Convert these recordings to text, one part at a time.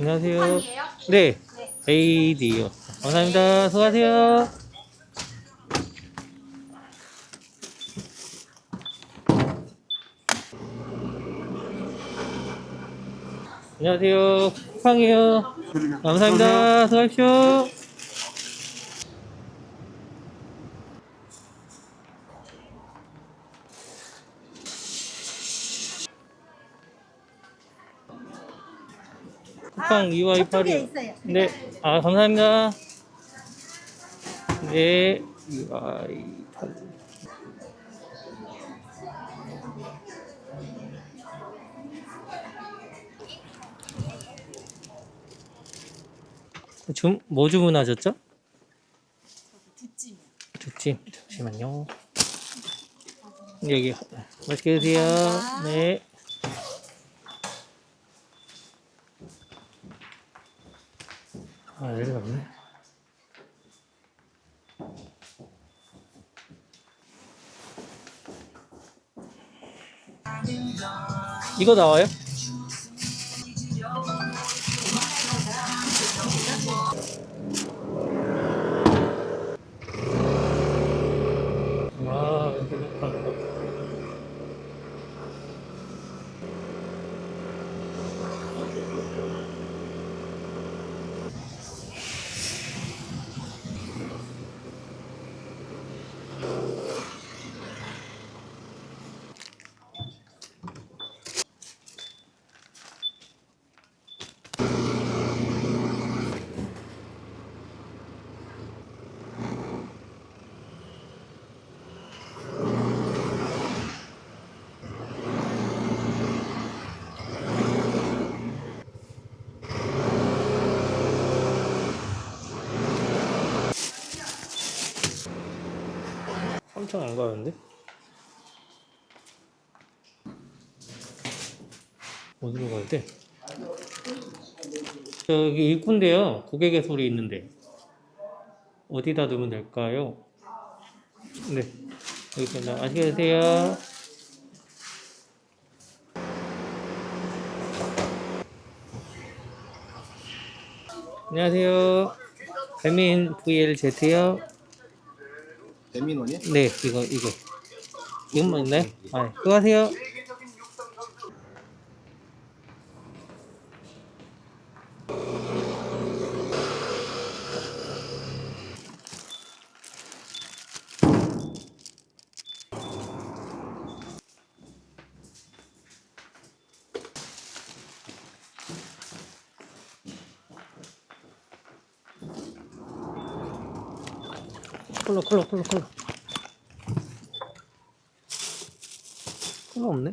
안녕하세요. 아니에요? 네, 네. AD요. 감사합니다. 수고하세요. 안녕하세요. 쿠팡이요. 감사합니다. 수고하십시오. 저쪽에 8이 있어요. 네, 아 감사합니다. 네, EY 8 주, 뭐 주문하셨죠? 두찜. 두찜 잠시만요. 여기 맛있게 드세요. 네. 아 여기가 없네. 이거 나와요? 와, 이렇게 좋다. 엄청 안 가는데? 어디로 가야 돼? 저기 입구인데요. 고객의 소리 있는데. 어디다 두면 될까요? 네. 여기 있습니다. 맛있게 드세요. 안녕하세요. 배민 VLZ요. 대민원이요? 네, 이거, 이거. 이것만 있나요? 아, 네. 수고하세요. খোলো খোলো খোলো খোলো খোলো অমনে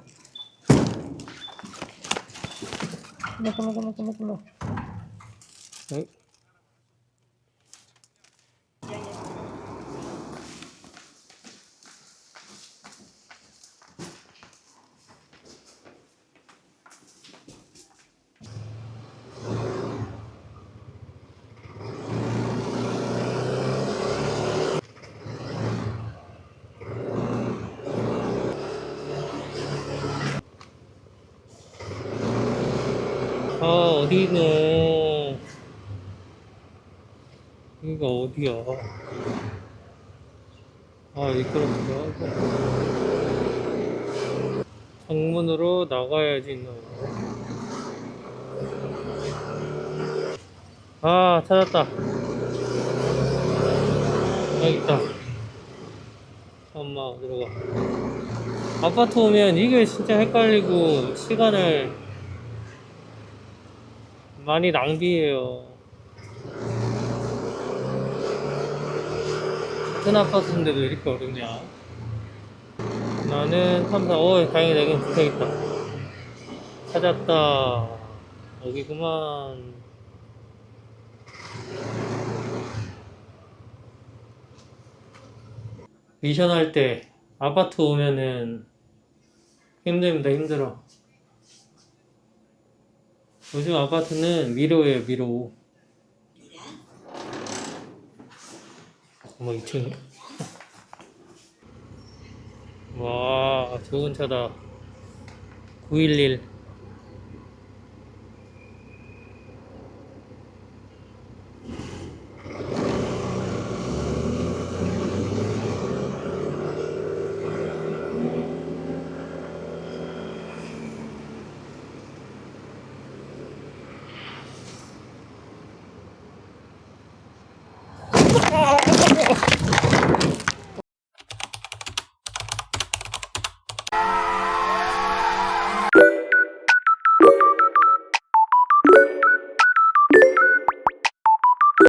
খোলো খোলো খোলো খোলো খোলো 어디네. 여기가 어디야? 아, 이끌었어. 정문으로 나가야지, 너. 아, 찾았다. 여기 있다. 엄마, 들어가. 아파트 오면 이게 진짜 헷갈리고, 시간을 많이 낭비해요. 같은 아파트인데도 이렇게 어렵냐? 나는 3, 4, 어, 다행이다. 여긴 붙어있다. 찾았다. 여기구만. 미션 할 때 아파트 오면은 힘듭니다. 힘들어. 요즘 아파트는 미로예요, 미로. 뭐 2층. 와, 좋은 차다. 911.